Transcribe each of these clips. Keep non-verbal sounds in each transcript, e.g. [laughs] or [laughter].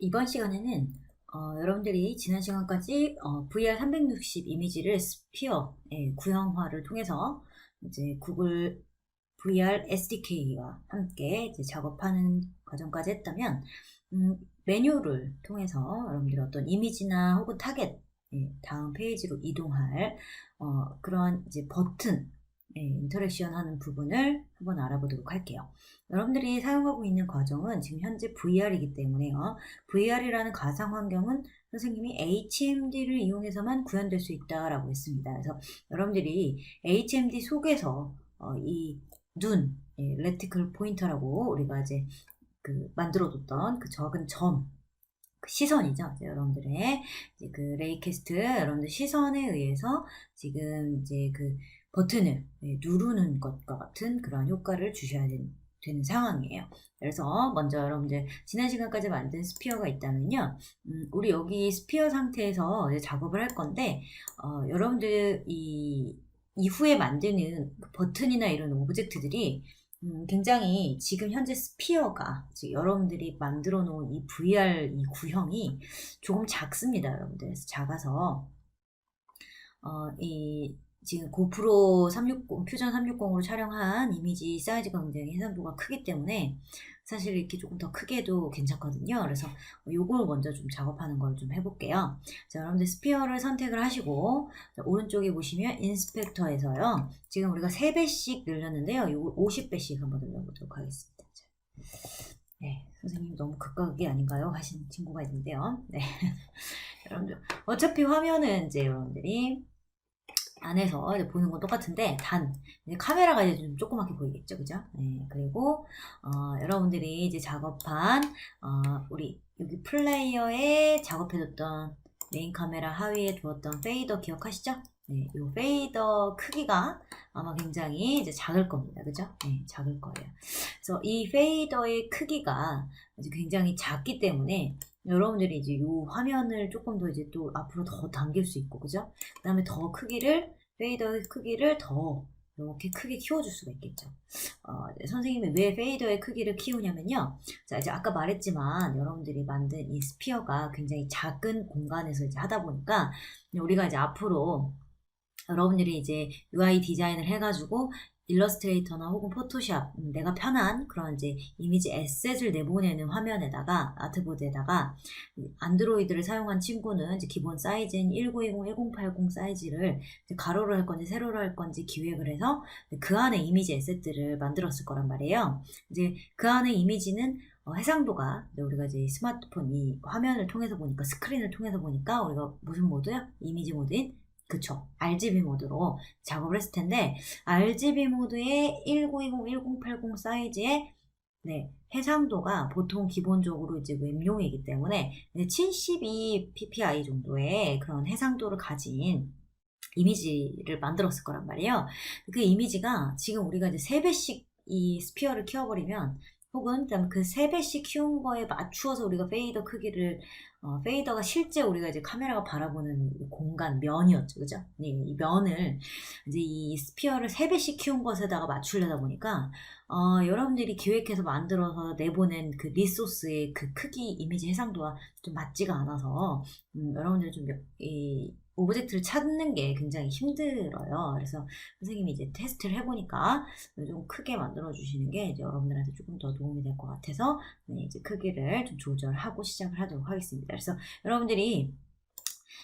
이번 시간에는 어, 여러분들이 지난 시간까지 어, VR 360 이미지를 스피어 의 구형화를 통해서 이제 구글 VR SDK와 함께 작업하는 과정까지 했다면 음, 메뉴를 통해서 여러분들이 어떤 이미지나 혹은 타겟 예, 다음 페이지로 이동할 어, 그런 이제 버튼 예, 인터랙션 하는 부분을 한번 알아보도록 할게요. 여러분들이 사용하고 있는 과정은 지금 현재 VR이기 때문에요. VR이라는 가상 환경은 선생님이 HMD를 이용해서만 구현될 수 있다라고 했습니다. 그래서 여러분들이 HMD 속에서 어, 이 눈, 예, 레티클 포인터라고 우리가 이제 그 만들어뒀던 그 적은 점, 그 시선이죠. 이제 여러분들의 이제 그 레이캐스트 여러분들 시선에 의해서 지금 이제 그 버튼을 예, 누르는 것과 같은 그런 효과를 주셔야 되는, 되는 상황이에요. 그래서 먼저 여러분들 지난 시간까지 만든 스피어가 있다면요. 음, 우리 여기 스피어 상태에서 이제 작업을 할 건데 어, 여러분들 이 이후에 만드는 그 버튼이나 이런 오브젝트들이 음, 굉장히 지금 현재 스피어가 지금 여러분들이 만들어 놓은 이 VR 이 구형이 조금 작습니다, 여러분들. 작아서 어, 이 지금 고프로 360, 퓨전 360으로 촬영한 이미지 사이즈가 굉장히 해상도가 크기 때문에 사실 이렇게 조금 더 크게 해도 괜찮거든요. 그래서 요걸 먼저 좀 작업하는 걸 좀 해볼게요. 자, 여러분들 스피어를 선택을 하시고 자, 오른쪽에 보시면 인스펙터에서요. 지금 우리가 3배씩 늘렸는데요. 요걸 50배씩 한번 늘려보도록 하겠습니다. 자, 네, 선생님 너무 극각이 아닌가요? 하신 친구가 있는데요. 네. [laughs] 여러분들 어차피 화면은 이제 여러분들이 안에서 보는 건 똑같은데 단 이제 카메라가 이제 좀 조그맣게 보이겠죠, 그죠? 네, 그리고 어, 여러분들이 이제 작업한 어, 우리 여기 플레이어에 작업해뒀던 메인 카메라 하위에 두었던 페이더 기억하시죠? 네, 이 페이더 크기가 아마 굉장히 이제 작을 겁니다, 그죠? 네, 작을 거예요. 그래서 이 페이더의 크기가 굉장히 작기 때문에 여러분들이 이제 이 화면을 조금 더 이제 또 앞으로 더 당길 수 있고, 그죠? 그 다음에 더 크기를, 페이더의 크기를 더 이렇게 크게 키워줄 수가 있겠죠. 어, 네, 선생님이 왜 페이더의 크기를 키우냐면요. 자, 이제 아까 말했지만 여러분들이 만든 이 스피어가 굉장히 작은 공간에서 이제 하다 보니까 우리가 이제 앞으로 여러분들이 이제 UI 디자인을 해가지고 일러스트레이터나 혹은 포토샵 음, 내가 편한 그런 이제 이미지 에셋을 내보내는 화면에다가 아트보드에다가 안드로이드를 사용한 친구는 이제 기본 사이즈인 1920, 1080 사이즈를 가로로 할 건지 세로로 할 건지 기획을 해서 그 안에 이미지 에셋들을 만들었을 거란 말이에요. 이제 그 안에 이미지는 어, 해상도가 우리가 이제 스마트폰 이 화면을 통해서 보니까 스크린을 통해서 보니까 우리가 무슨 모드야? 이미지 모드인 그쵸. RGB 모드로 작업을 했을 텐데, RGB 모드의 1920, 1080 사이즈의 네, 해상도가 보통 기본적으로 이제 웹용이기 때문에 72 ppi 정도의 그런 해상도를 가진 이미지를 만들었을 거란 말이에요. 그 이미지가 지금 우리가 이제 3배씩 이 스피어를 키워버리면 혹은 그 3배씩 키운 거에 맞추어서 우리가 페이더 크기를 어, 페이더가 실제 우리가 이제 카메라가 바라보는 공간 면이었죠, 그죠? 네, 이 면을 이제 이 스피어를 3배씩 키운 것에다가 맞추려다 보니까 어, 여러분들이 기획해서 만들어서 내보낸 그 리소스의 그 크기 이미지 해상도와 좀 맞지가 않아서 음, 여러분들이 좀 이, 오브젝트를 찾는 게 굉장히 힘들어요. 그래서 선생님이 이제 테스트를 해보니까 좀 크게 만들어 주시는 게 이제 여러분들한테 조금 더 도움이 될 것 같아서 네, 이제 크기를 좀 조절하고 시작을 하도록 하겠습니다. 그래서 여러분들이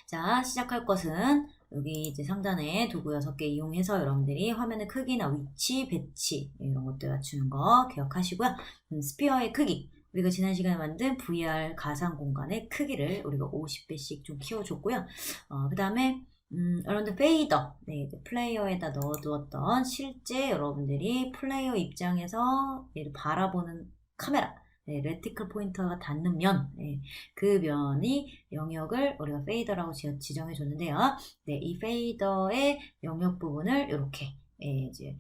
자 시작할 것은 여기 이제 상단에 도구 6개 이용해서 여러분들이 화면의 크기나 위치, 배치 이런 것들 맞추는 거 기억하시고요. 음, 스피어의 크기 우리가 지난 시간에 만든 VR 가상 공간의 크기를 우리가 50배씩 좀 키워줬고요. 어, 그 다음에 음, 여러분들 페이더, 네, 플레이어에다 넣어두었던 실제 여러분들이 플레이어 입장에서 바라보는 카메라, 네, 레티클 포인터가 닿는 면, 네, 그 면이 영역을 우리가 페이더라고 지정해 줬는데요. 네, 이 페이더의 영역 부분을 이렇게 예, 이제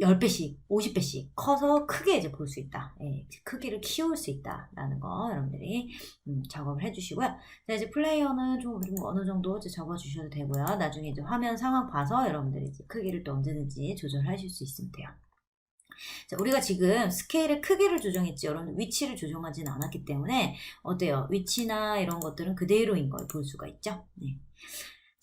10배씩, 50배씩 커서 크게 이제 볼 수 있다. 예, 크기를 키울 수 있다라는 거 여러분들이 음, 작업을 해주시고요. 자, 이제 플레이어는 좀, 좀 어느 정도 이제 적어주셔도 되고요. 나중에 이제 화면 상황 봐서 여러분들이 이제 크기를 또 언제든지 조절하실 수 있으면 돼요. 자, 우리가 지금 스케일의 크기를 조정했지, 여러분 위치를 조정하진 않았기 때문에 어때요? 위치나 이런 것들은 그대로인 걸 볼 수가 있죠. 네.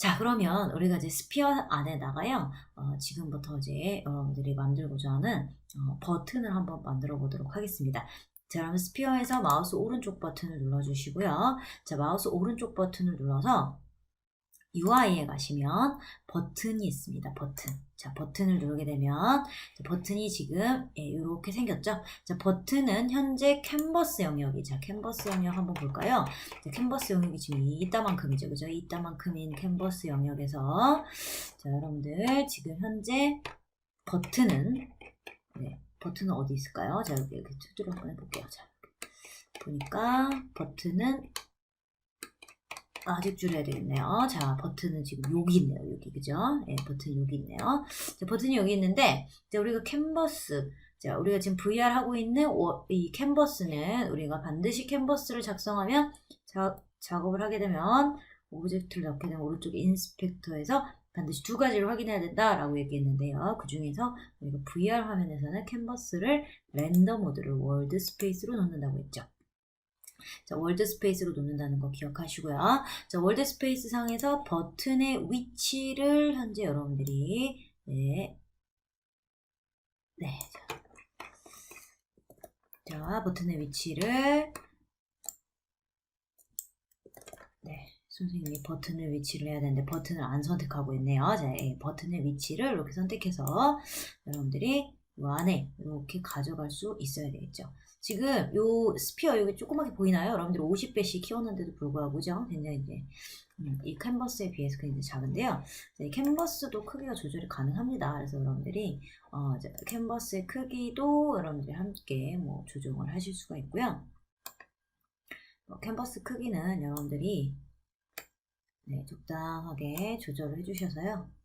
자, 그러면 우리가 이제 스피어 안에다가요, 어, 지금부터 이제 여러분들이 만들고자 하는 어, 버튼을 한번 만들어 보도록 하겠습니다. 자, 그러면 스피어에서 마우스 오른쪽 버튼을 눌러주시고요. 자, 마우스 오른쪽 버튼을 눌러서 UI에 가시면 버튼이 있습니다. 버튼. 자, 버튼을 누르게 되면 자, 버튼이 지금 예, 이렇게 생겼죠. 자, 버튼은 현재 캔버스 영역이 자, 캔버스 영역 한번 볼까요? 자, 캔버스 영역이 지금 이따만큼이죠. 그죠? 이따만큼인 캔버스 영역에서 자, 여러분들 지금 현재 버튼은 네, 버튼은 어디 있을까요? 자, 여기 이렇게 두드려 한번 해 볼게요. 자, 보니까 버튼은 아직 줄여야 되겠네요. 자, 버튼은 지금 여기 있네요. 여기, 그죠? 예, 버튼 여기 있네요. 자, 버튼이 여기 있는데, 자, 우리가 캔버스, 자, 우리가 지금 VR 하고 있는 워- 이 캔버스는 우리가 반드시 캔버스를 작성하면 자, 작업을 하게 되면 오브젝트를 넣게 되면 오른쪽 인스펙터에서 반드시 두 가지를 확인해야 된다라고 얘기했는데요. 그 중에서 우리가 VR 화면에서는 캔버스를 랜덤 모드를 월드 스페이스로 넣는다고 했죠. 자, 월드 스페이스로 놓는다는 거 기억하시고요. 자, 월드 스페이스 상에서 버튼의 위치를 현재 여러분들이 네. 네. 자, 자, 버튼의 위치를 네. 선생님이 버튼의 위치를 해야 되는데 버튼을 안 선택하고 있네요. 자, 예, 버튼의 위치를 이렇게 선택해서 여러분들이 이 안에 이렇게 가져갈 수 있어야 되겠죠. 지금 요 스피어 여기 조그맣게 보이나요? 여러분들 50배씩 키웠는데도 불구하고 그죠? 굉장히 이제 음, 이 캔버스에 비해서 굉장히 작은데요. 캔버스도 크기가 조절이 가능합니다. 그래서 여러분들이 어, 캔버스의 크기도 여러분들이 함께 뭐 조정을 하실 수가 있고요. 어, 캔버스 크기는 여러분들이 네, 적당하게 조절을 해주셔서요.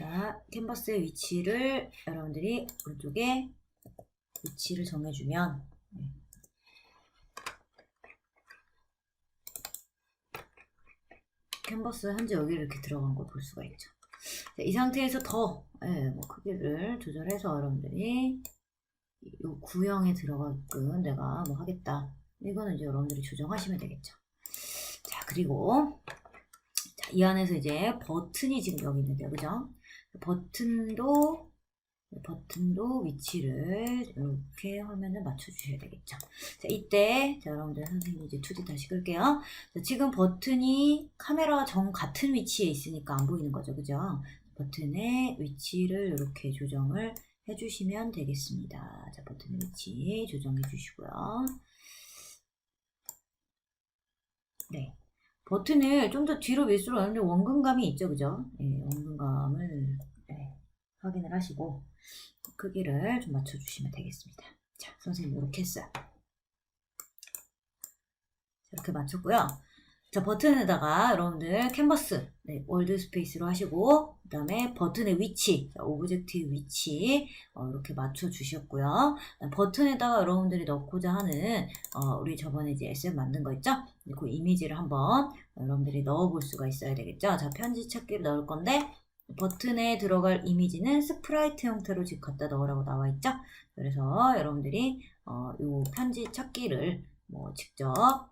자, 캔버스의 위치를 여러분들이 오른쪽에 위치를 정해주면 네. 캔버스 현재 여기 이렇게 들어간 걸 볼 수가 있죠. 자, 이 상태에서 더 예, 뭐 크기를 조절해서 여러분들이 이 구형에 들어가게끔 내가 뭐 하겠다. 이거는 이제 여러분들이 조정하시면 되겠죠. 자, 그리고 자, 이 안에서 이제 버튼이 지금 여기 있는데요. 그죠? 버튼도 버튼도 위치를 이렇게 화면을 맞춰 주셔야 되겠죠. 자, 이때 자, 여러분들 선생님 이제 2D 다시 끌게요. 자, 지금 버튼이 카메라와 정 같은 위치에 있으니까 안 보이는 거죠. 그죠? 버튼의 위치를 이렇게 조정을 해주시면 되겠습니다. 자, 버튼의 위치 조정해 주시고요. 네. 버튼을 좀 더 뒤로 밀수록 하는데 원근감이 있죠, 그죠? 네, 원근감을 네, 확인을 하시고 크기를 좀 맞춰주시면 되겠습니다. 자, 선생님 이렇게 했어요. 이렇게 맞췄고요. 자, 버튼에다가 여러분들 캔버스, 네, 월드 스페이스로 하시고, 그 다음에 버튼의 위치, 자, 오브젝트의 위치, 어, 이렇게 맞춰주셨고요. 버튼에다가 여러분들이 넣고자 하는, 어, 우리 저번에 이제 SF 만든 거 있죠? 그 이미지를 한번 여러분들이 넣어볼 수가 있어야 되겠죠? 자, 편지 찾기를 넣을 건데, 버튼에 들어갈 이미지는 스프라이트 형태로 지금 갖다 넣으라고 나와 있죠? 그래서 여러분들이, 어, 요 편지 찾기를 뭐 직접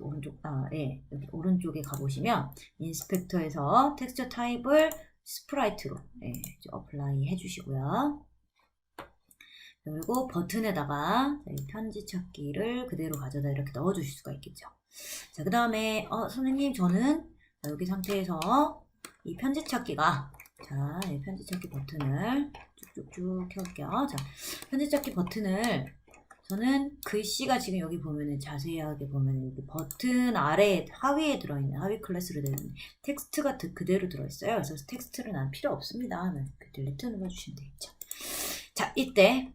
오른쪽, 아, 예, 여기 오른쪽에 가 보시면 인스펙터에서 텍스처 타입을 스프라이트로 예, 어플라이 해 주시고요. 그리고 버튼에다가 이 편지 찾기를 그대로 가져다 이렇게 넣어 주실 수가 있겠죠. 자, 그 다음에 어, 선생님 저는 여기 상태에서 이 편지 찾기가 자, 이 편지 찾기 버튼을 쭉쭉쭉 켜 볼게요. 자, 편지 찾기 버튼을 저는 글씨가 지금 여기 보면은 자세하게 보면 여기 버튼 아래 하위에 들어있는 하위 클래스로 되는 텍스트가 드- 그대로 들어있어요. 그래서 텍스트는 난 필요 없습니다. 네, 그 딜리트 눌러주시면 되겠죠. 자, 이때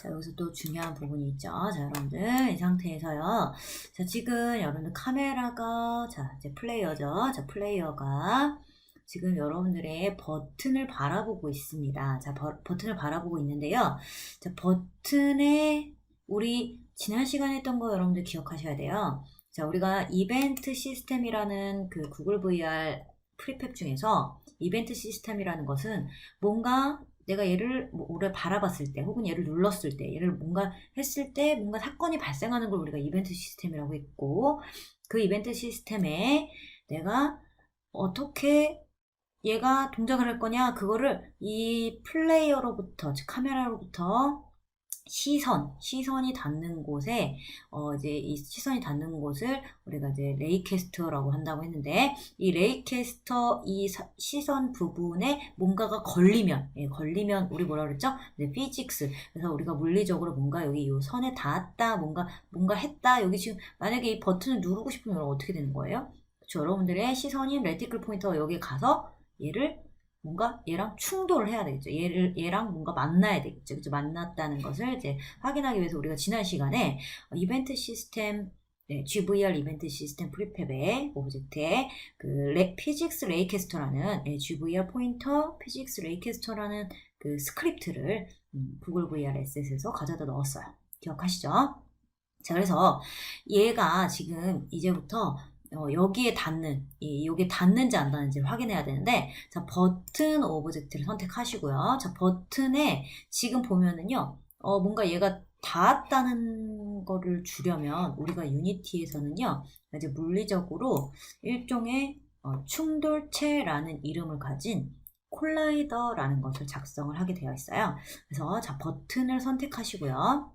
자, 여기서 또 중요한 부분이 있죠. 자, 여러분들, 이 상태에서요. 자, 지금 여러분들 카메라가, 자, 이제 플레이어죠. 자, 플레이어가 지금 여러분들의 버튼을 바라보고 있습니다. 자, 버, 버튼을 바라보고 있는데요. 자, 버튼에 우리 지난 시간에 했던 거 여러분들 기억하셔야 돼요. 자, 우리가 이벤트 시스템이라는 그 구글 VR 프리팹 중에서 이벤트 시스템이라는 것은 뭔가 내가 얘를 뭐 오래 바라봤을 때 혹은 얘를 눌렀을 때 얘를 뭔가 했을 때 뭔가 사건이 발생하는 걸 우리가 이벤트 시스템이라고 했고 그 이벤트 시스템에 내가 어떻게 얘가 동작을 할 거냐 그거를 이 플레이어로부터 즉 카메라로부터 시선 시선이 닿는 곳에 어 이제 이 시선이 닿는 곳을 우리가 이제 레이캐스터라고 한다고 했는데 이 레이캐스터 이 사- 시선 부분에 뭔가가 걸리면 예, 걸리면 우리 뭐라 그랬죠? 네, 피직스 그래서 우리가 물리적으로 뭔가 여기 이 선에 닿았다 뭔가 뭔가 했다 여기 지금 만약에 이 버튼을 누르고 싶으면 어떻게 되는 거예요? 그렇죠. 여러분들의 시선이 레티클 포인터가 여기에 가서 얘를 뭔가 얘랑 충돌을 해야 되겠죠. 얘를 얘랑 뭔가 만나야 되겠죠. 그죠? 만났다는 것을 이제 확인하기 위해서 우리가 지난 시간에 어, 이벤트 시스템 네, GVR 이벤트 시스템 프리팹의 오브젝트에 그 레, 피직스 레이캐스터라는 예, GVR 포인터 피직스 레이캐스터라는 그 스크립트를 음, 구글 VR S에서 가져다 넣었어요. 기억하시죠? 자, 그래서 얘가 지금 이제부터 어, 여기에 닿는, 이, 여기에 닿는지 안 닿는지 확인해야 되는데, 자, 버튼 오브젝트를 선택하시고요. 자, 버튼에 지금 보면은요, 어, 뭔가 얘가 닿았다는 거를 주려면, 우리가 유니티에서는요, 이제 물리적으로 일종의 어, 충돌체라는 이름을 가진 콜라이더라는 것을 작성을 하게 되어 있어요. 그래서 자, 버튼을 선택하시고요.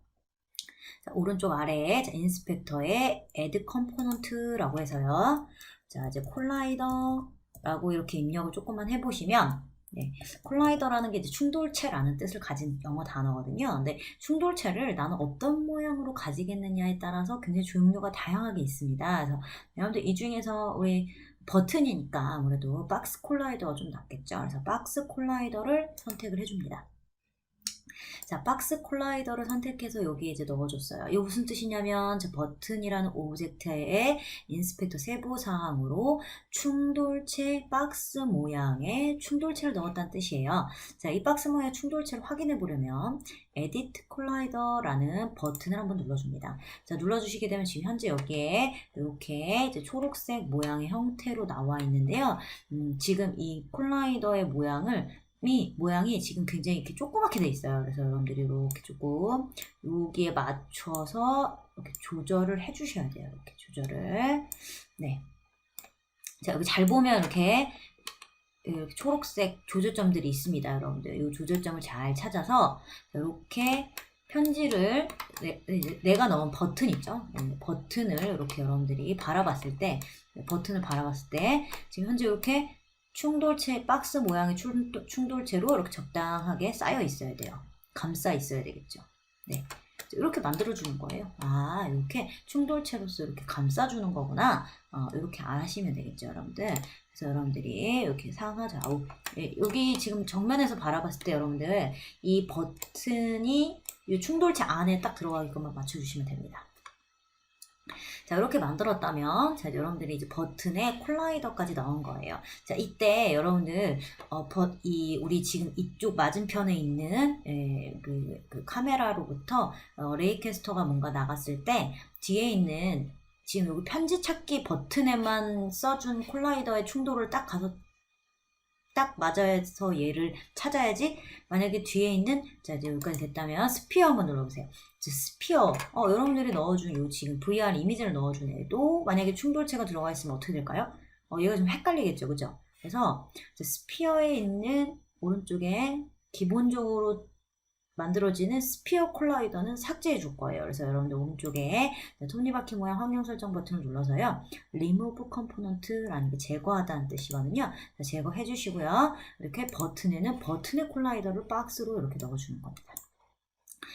자, 오른쪽 아래에 자, 인스펙터에 add component라고 해서요. 자, 이제 콜라이더라고 이렇게 입력을 조금만 해보시면, 네, 콜라이더라는 게 이제 충돌체라는 뜻을 가진 영어 단어거든요. 근데 충돌체를 나는 어떤 모양으로 가지겠느냐에 따라서 굉장히 종류가 다양하게 있습니다. 그래서 여러분들 이 중에서 우리 버튼이니까 아무래도 박스 콜라이더가 좀 낫겠죠. 그래서 박스 콜라이더를 선택을 해줍니다. 자, 박스 콜라이더를 선택해서 여기에 이제 넣어줬어요. 이게 무슨 뜻이냐면, 저 버튼이라는 오브젝트의 인스펙터 세부 사항으로 충돌체 박스 모양의 충돌체를 넣었다는 뜻이에요. 자, 이 박스 모양의 충돌체를 확인해 보려면, Edit Collider라는 버튼을 한번 눌러줍니다. 자, 눌러주시게 되면 지금 현재 여기에 이렇게 이제 초록색 모양의 형태로 나와 있는데요. 음, 지금 이 콜라이더의 모양을 이 모양이 지금 굉장히 이렇게 조그맣게 돼 있어요. 그래서 여러분들이 이렇게 조금 여기에 맞춰서 이렇게 조절을 해주셔야 돼요. 이렇게 조절을. 네. 자, 여기 잘 보면 이렇게 이렇게 초록색 조절점들이 있습니다, 여러분들. 이 조절점을 잘 찾아서 이렇게 편지를 내, 가 넣은 버튼 있죠? 네, 버튼을 이렇게 여러분들이 바라봤을 때 버튼을 바라봤을 때 지금 현재 이렇게 충돌체 박스 모양의 충돌체로 이렇게 적당하게 쌓여 있어야 돼요. 감싸 있어야 되겠죠. 네. 이렇게 만들어주는 거예요. 아, 이렇게 충돌체로서 이렇게 감싸주는 거구나. 어, 이렇게 아시면 되겠죠, 여러분들. 그래서 여러분들이 이렇게 상하 좌우. 예, 여기 지금 정면에서 바라봤을 때 여러분들 이 버튼이 이 충돌체 안에 딱 들어가게끔만 맞춰주시면 됩니다. 자, 이렇게 만들었다면, 자, 여러분들이 이제 버튼에 콜라이더까지 넣은 거예요. 자, 이때 여러분들, 어, 버, 이, 우리 지금 이쪽 맞은편에 있는, 에, 그, 그 카메라로부터, 어, 레이캐스터가 뭔가 나갔을 때, 뒤에 있는, 지금 여기 편지 찾기 버튼에만 써준 콜라이더의 충돌을 딱 가서 딱 맞아서 얘를 찾아야지 만약에 뒤에 있는 자 이제 여기까지 됐다면 스피어 한번 눌러보세요 스피어 어 여러분들이 넣어준 요 지금 VR 이미지를 넣어준 애도 만약에 충돌체가 들어가 있으면 어떻게 될까요? 어 얘가 좀 헷갈리겠죠 그죠? 그래서 스피어에 있는 오른쪽에 기본적으로 만들어지는 스피어 콜라이더는 삭제해 줄 거예요. 그래서 여러분들 오른쪽에 톱니바퀴 모양 환경 설정 버튼을 눌러서요. remove component라는 게 제거하다는 뜻이거든요. 제거해 주시고요. 이렇게 버튼에는 버튼의 콜라이더를 박스로 이렇게 넣어주는 겁니다.